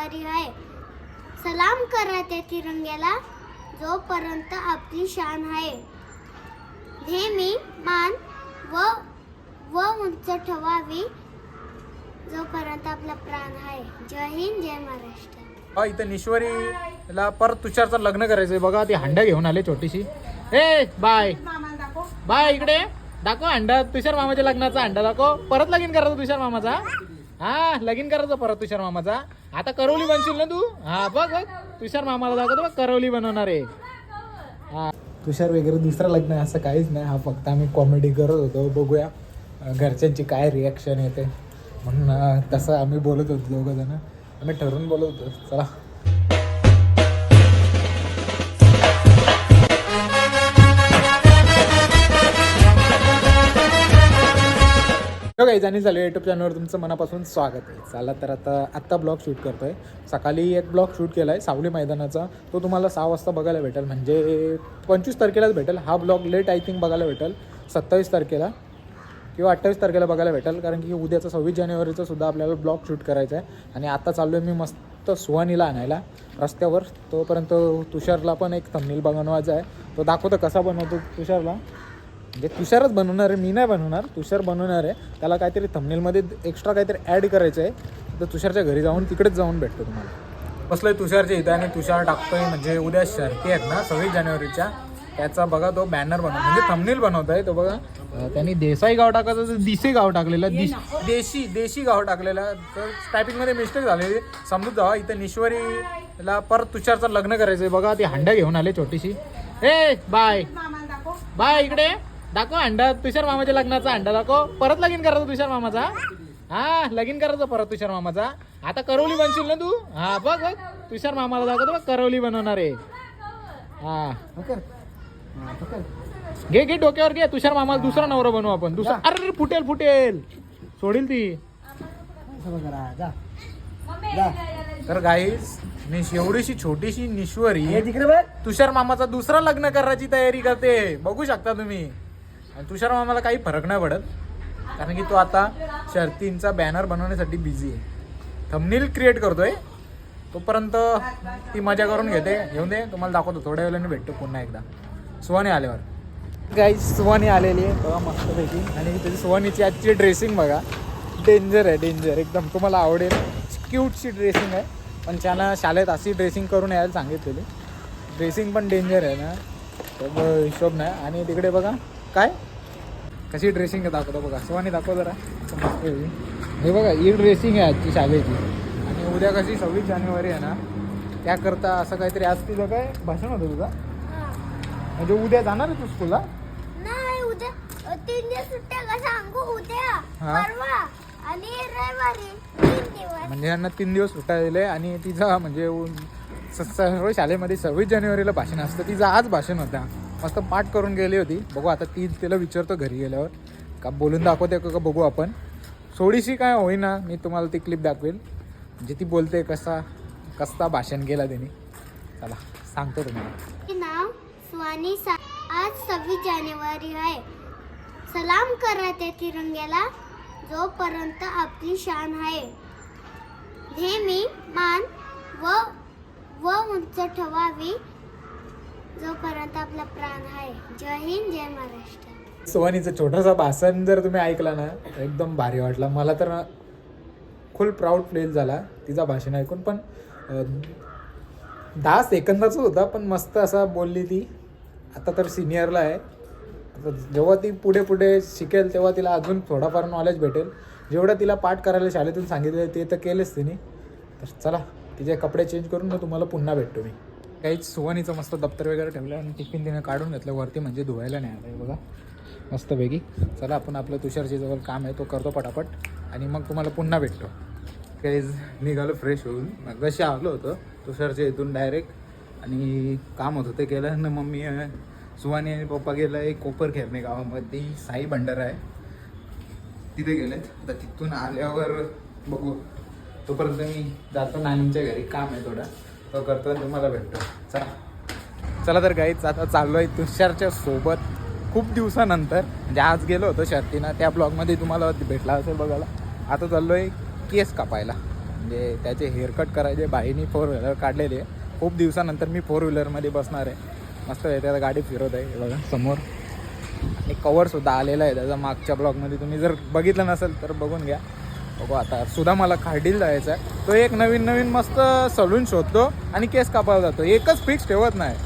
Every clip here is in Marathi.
आभारी आहे. सलाम करा त्या तिरंग्याला जोपर्यंत आपली शान आहे. नेहमी मान व व उंच ठेवावी जोपर्यंत आपला प्राण आहे. जय हिंद जय महाराष्ट्र. हा, इथं निश्वरीला परत तुषारचं लग्न करायचंय. बघा ती हंडा घेऊन आले छोटीशी. ए बाय. बाय इकडे. दाखव हंडा. तुषार मामाच्या लग्नाचा हंडा दाखव. परत लगीन करायचं तुषार मामाचा? हा लगीन करायचं परत तुषार मामाचा? आता करवली बनशील ना तू? हा बघ बघ. तुषार मामाला दाखवतो बघ करवली बनवणार आहे. हा. तुषार वगैरे दुसरं लग्न आहे असं काहीच नाही. हा फक्त आम्ही कॉमेडी करत होतो. बघूया घरच्यांची काय रिॲक्शन येते. म्हणून तसं आम्ही बोलत होतो दोघं जण. आम्ही ठरवून बोलत होतो. चला. काही आणि झालं युट्यूब चॅनलवर तुमचं मनापासून स्वागत आहे. चला तर आता आत्ता ब्लॉग शूट करतो आहे सकाळी एक ब्लॉग शूट केला आहे सावली मैदानाचा. तो तुम्हाला सहा वाजता बघायला भेटेल. म्हणजे पंचवीस तारखेलाच भेटेल. हा ब्लॉग लेट आय थिंक बघायला भेटेल. सत्तावीस तारखेला किंवा अठ्ठावीस तारखेला बघायला भेटेल. कारण की उद्याचा सव्वीस जानेवारीचा सुद्धा आपल्याला ब्लॉग शूट करायचा आहे. आणि आता चाललो आहे मी मस्त सुहानीला आणायला. रस्त्यावर. तोपर्यंत तुषारला पण एक थंबनील बनवायचा आहे. तो दाखवतो कसा बनवतो तुषारला. म्हणजे तुषारच बनवणार आहे मी नाही बनवणार तुषार बनवणार आहे. त्याला काहीतरी थंबनेलमध्ये एक्स्ट्रा काहीतरी ॲड करायचं आहे. तर तुषारच्या घरी जाऊन तिकडेच जाऊन भेटतो तुम्हाला. बसलोय तुषारच्या इथं आणि तुषार टाकतोय म्हणजे उद्या शर्ती आहेत ना सव्वीस जानेवारीच्या. त्याचा बघा तो बॅनर बनव म्हणजे थंबनेल बनवतोय तो बघा. त्यांनी देसाई गाव टाकायचं तर दिसे गाव टाकलेलं दिस देशी देशी गाव टाकलेलं. तर टायपिंगमध्ये मिस्टेक झालेली. समजून जावा इथं निश्वरीला परत तुषारचं लग्न करायचंय. बघा ती हंडा घेऊन आले छोटीशी. ए बाय. बाय इकडे. दाखव अंडा तुषार मामाच्या लग्नाचा अंडा दाखव. परत लगीन करायचं तुषार मामाचा? हा लगीन करायचं परत तुषार मामाचा. आता करवली बनशील ना तू? हा बघ बघ. तुषार मामाला दाखवतो बघ करवली बनवणार आहे. हा. घे घे डोक्यावर घे. तुषार मामाला दुसरा नवरा बनवू आपण. दुसरा अरे फुटेल फुटेल. सोडील ती. तर गाईस निश एवढीशी छोटीशी निश्वरी तुषार मामाचा दुसरा लग्न करायची तयारी करते. बघू शकता तुम्ही. आणि तुषार मामाला काही फरक नाही पडत. कारण की तो आता शर्तींचा बॅनर बनवण्यासाठी बिझी आहे. थंबनील क्रिएट करतोय. तोपर्यंत ती मजा करून घेते. घेऊन दे तुम्हाला दाखवतो. थोड्या वेळाने भेटतो पुन्हा एकदा. सुवानी आल्यावर. काही सुवानी आलेली आहे. बघा मस्तपैकी. आणि त्याची सुवानीची आजची ड्रेसिंग बघा. डेंजर आहे डेंजर एकदम तुम्हाला आवडेल. क्यूटची ड्रेसिंग आहे. पण त्याला शाळेत अशी ड्रेसिंग करून यायला सांगितलेली. ड्रेसिंग पण डेंजर आहे ना. तर हिशोब नाही. आणि तिकडे बघा. काय? कशी ड्रेसिंग आहे दाखवतो बघा. सुवानी दाखव जरा. हे बघा ही ड्रेसिंग आहे आजची शाळेची. आणि उद्या कशी सव्वीस जानेवारी आहे ना त्याकरता असं काहीतरी आज तुझं काय भाषण होतं तुझं? म्हणजे उद्या जाणार आहे तू स्कूलला नाही उद्या अ, तीन दिवस सुट्ट्या का सांगू? उद्या हा. परवा आणि रविवारी तीन दिवस. म्हणजे यांना तीन दिवस सुट्टा दिले आणि तिचा म्हणजे उ- स- सर्व शाळेमध्ये सव्वीस जानेवारीला भाषण असतं. तिचं आज भाषण होता. मस्त पाठ करून गेली होती. बघू आता ती तिला विचारतो घरी गेल्यावर. का बोलून दाखवते का बघू आपण. थोडीशी काय होईना मी तुम्हाला ती क्लिप दाखवेल. म्हणजे ती बोलते कसा कसा भाषण केला त्याने चला सांगतो तुम्हाला. नाव स्वानी सा आज सव्वीस जानेवारी आहे. सलाम करा त्या तिरंग्याला जोपर्यंत आपली शान आहे. नेहमी मान व व उंच ठेवावी. जोपर्यंत आपला प्राण आहे. जय हिंद जय महाराष्ट्र. सोहानीचं छोटासा भाषण जर तुम्ही ऐकला ना एकदम भारी वाटला. मला तर फुल प्राऊड फील झाला तिचा भाषण ऐकून. पण अं, दहा सेकंदाच होता पण मस्त असा बोलली ती. आता तर सिनियरला आहे. आता जेव्हा ती पुढे पुढे शिकेल तेव्हा तिला अजून थोडाफार नॉलेज भेटेल. जेवढं तिला पाठ करायला शाळेतून सांगितलं ते तर केलेच तिने. तर चला तिचे कपडे चेंज करून मग तुम्हाला पुन्हा भेटतो मी. काहीच सुवानीचं मस्त दप्तर वगैरे ठेवलं आणि टिफिन तिने काढून घेतलं. वरती म्हणजे धुवायला नाही आलं बघा. मस्तपैकी. चला आपण आपलं तुषारची जवळ काम आहे तो करतो पटापट. आणि मग तुम्हाला पुन्हा भेटतो. काहीच निघालो फ्रेश होऊन. मग जशी आलो होतो तुषारच्या इथून डायरेक्ट आणि काम होतं ते केलं. ना मम्मी सुवानी आणि पप्पा गेलं एक कोपर खेरणे गावामध्ये. साई भंडार आहे. तिथे गेलेत आता तिथून आल्यावर बघू. तोपर्यंत मी जातो. नानींच्या घरी. काम आहे थोडा. तो करतो आणि तुम्हाला भेटतो. चला. चला तर गाईच आता चाललो आहे तुषारच्या सोबत. खूप दिवसानंतर म्हणजे आज गेलो होतो शर्तीनं त्या ब्लॉगमध्ये तुम्हाला भेटला असेल बघायला. आता चाललो आहे केस कापायला. म्हणजे त्याचे हेअरकट करायचे बाईनी फोर व्हीलर काढलेले खूप दिवसानंतर मी फोर व्हीलरमध्ये बसणार आहे. मस्त आहे त्याला गाडी फिरवत आहे बघा समोर. आणि कवरसुद्धा आलेला आहे त्याचा मागच्या ब्लॉगमध्ये तुम्ही जर बघितलं नसेल तर बघून घ्या. बघू आता सुद्धा मला खाडील जायचा आहे तो एक नवीन नवीन मस्त सलून शोधतो आणि केस कापायला जातो. एकच फिक्स ठेवत नाही.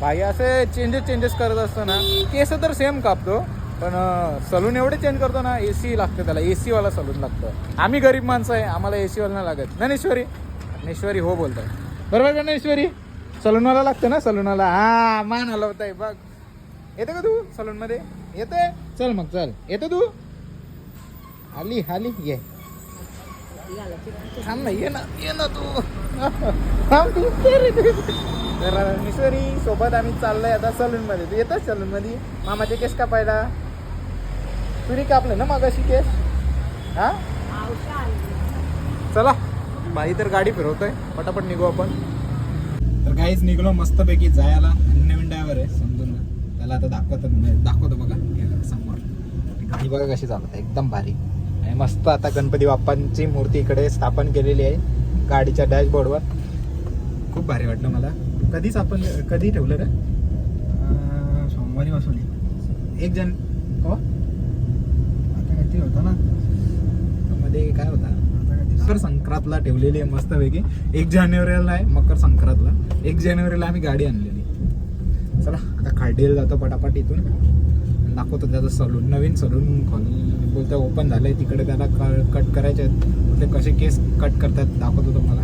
भाई असे चेंजेस चेंजेस करत असतो ना केस तर सेम कापतो पण सलून एवढे चेंज करतो ना ए सी लागतं त्याला. ए सीवाला सलून लागतं. आम्ही गरीब माणसं आहे आम्हाला ए सीवाला नाही लागत. ज्ञानेश्वरी? ज्ञानेश्वरी हो बोलताय. बरोबर ज्ञानेश्वरी. सलूनवाला लागतं ना सलूनवाला हा मान हलवताय बघ. येतं का तू सलूनमध्ये येते? चल मग चल. येतो तू? आली आली ये. थांब ना ये ना ये ना तू. थांब तू ये रे. तू. तर मिश्वरी सोबत आम्ही चाललोय आता सलूनमध्ये. तू येतच सलून मध्ये मामाचे केस कापायला. तुरी कापले ना मागाशी केस? हा? चला. बाई तर गाडी फिरवतोय. पटापट निघू आपण. तर काहीच निघलो मस्तपैकी जायला. आणि नवीन ड्रायव्हर आहे समजून ना त्याला आता दाखवतो दाखवतो बघा. समोर. गाडी बघा कशी चालत आहे एकदम भारी. आणि मस्त आता गणपती बाप्पांची मूर्ती इकडे स्थापन केलेली आहे गाडीच्या डॅशबोर्डवर. खूप भारी वाटलं मला. कधीच आपण कधी ठेवलं रे? सोमवारी बसवली एक जण हो? आता काहीतरी होता ना. मध्ये काय होता? मकर संक्रांतला ठेवलेली आहे मस्तपैकी. एक जानेवारीला आहे मकर संक्रांतला. एक जानेवारीला आम्ही गाडी आणलेली. चला आता खाडीला जातो पटापट इथून. दाखवतो त्याचं सलून नवीन सलून खोल बोलतं ओपन झालं आहे तिकडे त्याला कट करायचे आहेत. ते कसे केस कट करतात दाखवतो तुम्हाला.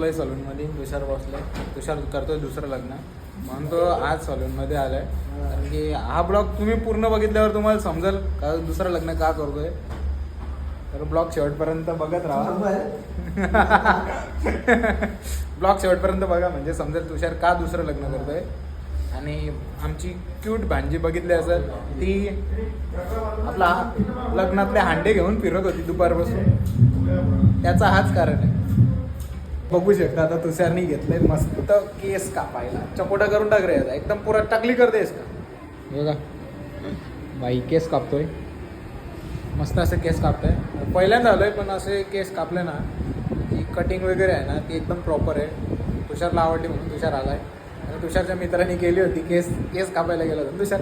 आहे सलूनमध्ये तुषार बसलाय तुषार करतोय दुसरं लग्न. म्हणून तो आज सलूनमध्ये आलाय. कारण की हा ब्लॉग तुम्ही पूर्ण बघितल्यावर तुम्हाला समजेल का दुसरं लग्न का करतोय. तर ब्लॉग शेवटपर्यंत बघत राहा. ब्लॉग शेवटपर्यंत बघा म्हणजे समजेल तुषार का दुसरं लग्न करतोय. आणि आमची क्यूट भांजी बघितली असेल ती आपला लग्नातले हांडे घेऊन फिरत होती दुपारपासून. त्याचा हाच कारण आहे. बघू शकता आता तुषारनी घेतलंय मस्त. केस कापायला. चपोटा करून टाक रे आता. एकदम पुरा टाकली करतेस का बघा. बाई केस कापतोय. मस्त असे केस कापतोय. पहिल्यांदा आलोय पण असे केस कापले ना ती कटिंग वगैरे आहे ना ती एकदम प्रॉपर आहे. तुषारला आवडली म्हणून तुषार आलाय. आणि तुषारच्या मित्रांनी केली होती केस केस कापायला गेला होता तुषार.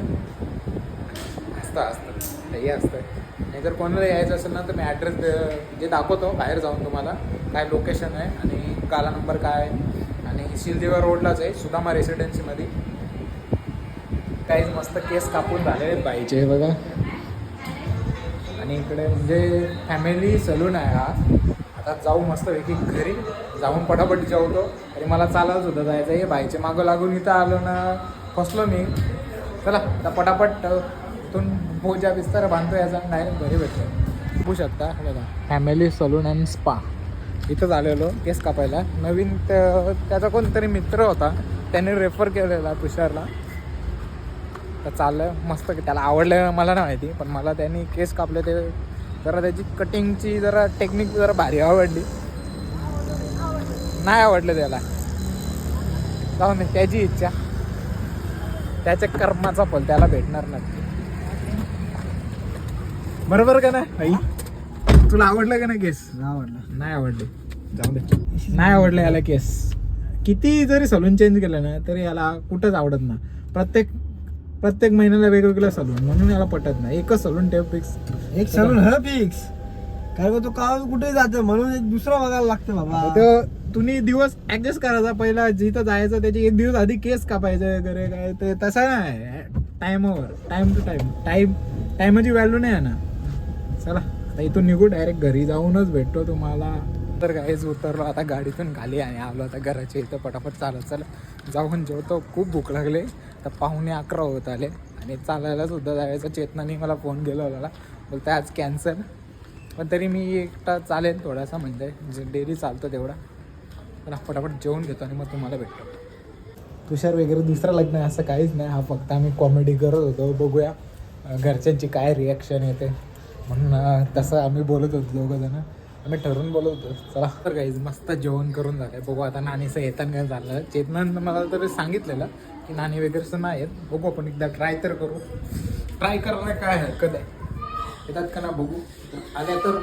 असतं असतं. हे असतं. नाही जर कोणाला यायचं असेल ना तर मी ॲड्रेस जे दाखवतो बाहेर जाऊन तुम्हाला. काय लोकेशन आहे आणि काला नंबर काय? आहे आणि शिलदेवा रोडलाच आहे सुदामा रेसिडेन्सीमध्ये काहीच मस्त केस कापून झाले पाहिजे बाईचे बघा. आणि इकडे म्हणजे फॅमिली सलून आहे हा. आता जाऊ मस्त पैकी घरी जाऊन पटापट जेवतो. आणि मला चालत होतं जायचं हे बाईचे मागं लागून इथं आलो ना फसलो मी. चला आता पटापट इथून बोजा बिस्तर बांधतो याचा. डायरेक्ट घरी भेटतो. बघू शकता बघा. फॅमिली सलून अँड स्पा इथंच आलेलो केस कापायला. नवीन त्याचा कोणतरी मित्र होता त्याने रेफर केलेला तुषारला. तर चाललं मस्त त्याला आवडलं मला नाही माहिती पण मला त्यांनी केस कापले ते जरा त्याची कटिंगची जरा टेक्निक जरा भारी आवडली. नाही आवडलं त्याला. जाऊन नाही त्याची इच्छा. त्याच्या कर्माचा फल त्याला भेटणार नक्की. बरोबर का नाही आई तुला आवडलं का नाही केस? नाही आवडलं. नाही आवडले. जाऊ दे. नाही आवडलं याला केस. किती जरी सलून चेंज केलं ना तरी याला कुठंच आवडत ना प्रत्येक प्रत्येक महिन्याला वेगवेगळं सलून म्हणून याला पटत नाही. एकच सलून ठेव फिक्स एक सलून ह फिक्स कारण का तो का कुठे जातो म्हणून एक दुसरा बघायला लागतं बाबा. तर तुम्ही दिवस ऍडजस्ट करायचा पहिला जिथं जायचं त्याची एक दिवस आधी केस कापायचे वगैरे काय ते तसं नाही. टायमावर टाइम टू टाइम टाइम टायमाची व्हॅल्यू नाही आहे ना चला. आता इथून निघू डायरेक्ट घरी जाऊनच भेटतो तुम्हाला. तर काहीच उतरलो. आता गाडीतून खाली आणि आलो. आता घराच्या इथं पटापट चालत चालत जाऊन जेवतो. खूप भूक लागले. तर पाहुणे अकरा होत आले. आणि चालायला सुद्धा जायचं. चेतनाने मला फोन केला होता. बोलते आज कॅन्सल पण तरी मी एकटा चालेल थोडासा. म्हणजे जे डेली चालतो तेवढा. पण फटाफट पटापट जेवून घेतो आणि मग तुम्हाला भेटतो. तुषार वगैरे दुसरं लग्न आहे. असं काहीच नाही. हा फक्त आम्ही कॉमेडी करत होतो. बघूया घरच्यांची काय रिॲक्शन येते. म्हणून तसं आम्ही बोलत होतो दोघं जण. आम्ही ठरवून होतो चला तर काहीच मस्त जेवण करून झालं बघू आता नानीचं येताना काय झालं. चेतनानं मला तरी सांगितलेलं की नाणी वगैरेचं नाही आहेत. बघू आपण एकदा ट्राय तर करू. ट्राय करण्यात काय हरकत आहे? येतात का ना बघू. आल्या तर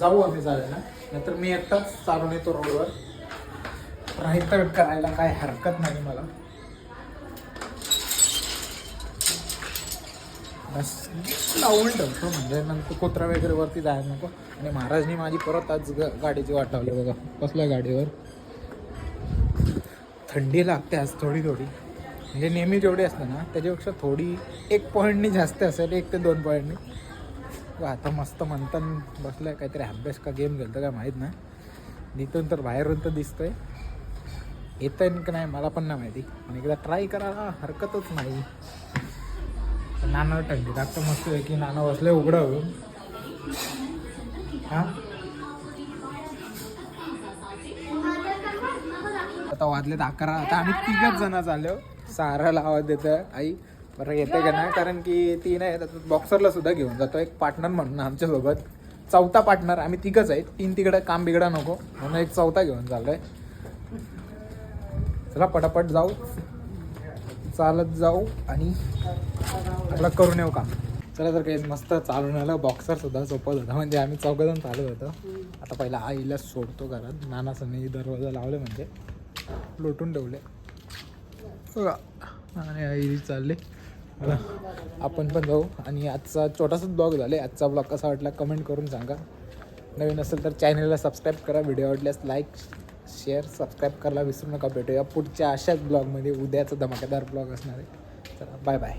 जाऊ आम्ही चालायला. नाहीतर मी एकटाच चालून येतो रोडवर ट्राय तर करायला काय हरकत नाही मला. लावून ठेवतो म्हणजे नंतर कुत्रा वगैरे वरती जायला नको. आणि महाराजनी माझी परत आज ग- गाडीची वाट लावली बघा. बसल्या गाडीवर. थंडी लागते आज थोडी थोडी. म्हणजे नेहमी जेवढी असते ना त्याच्यापेक्षा थोडी एक पॉईंटनी जास्त असेल एक ते दोन पॉईंटनी आता मस्त म्हणतात बसलं काहीतरी अभ्यास का गेम खेळतं काय माहीत नाही. इथून तर बाहेरून तर दिसतंय. येतं का नाही मला पण नाही माहिती. पण एकदा ट्राय करायला हरकतच नाही. नाना टंकी लागतं मस्त आहे की नाना बसले उघडं होऊन हा? आता वाजलेत अकरा. आता आम्ही तिघच जण चाललो साराला आवाज देतं आई बरं येते का नाही? कारण की ती नाही बॉक्सरला सुद्धा घेऊन जातो एक पार्टनर म्हणून आमच्यासोबत. चौथा पार्टनर आम्ही तिघच आहेत. तीन तिकडं काम बिघडा नको. म्हणून एक चौथा घेऊन चाललोय. चला पटापट जाऊ. चालत जाऊ आणि आपला करून येऊ काम. चला तर काही मस्त चालून आलं. बॉक्सर सुद्धा सोपत होता म्हणजे आम्ही चौघजण चालत होतो. आता पहिला आईला सोडतो घरात. नानासने दरवाजा लावले म्हणजे लोटून ठेवले. बघा आणि आई चालले. आपण पण जाऊ. आणि आजचा छोटासाच ब्लॉग झाले. आजचा ब्लॉग कसा वाटला कमेंट करून सांगा. नवीन असेल तर चॅनलला सबस्क्राईब करा. व्हिडिओ आवडल्यास लाईक शेअर सबस्क्राईब करायला विसरू नका भेटूया पुढच्या अशाच ब्लॉगमध्ये उद्याचा धमाकेदार ब्लॉग असणार आहे. चला बाय बाय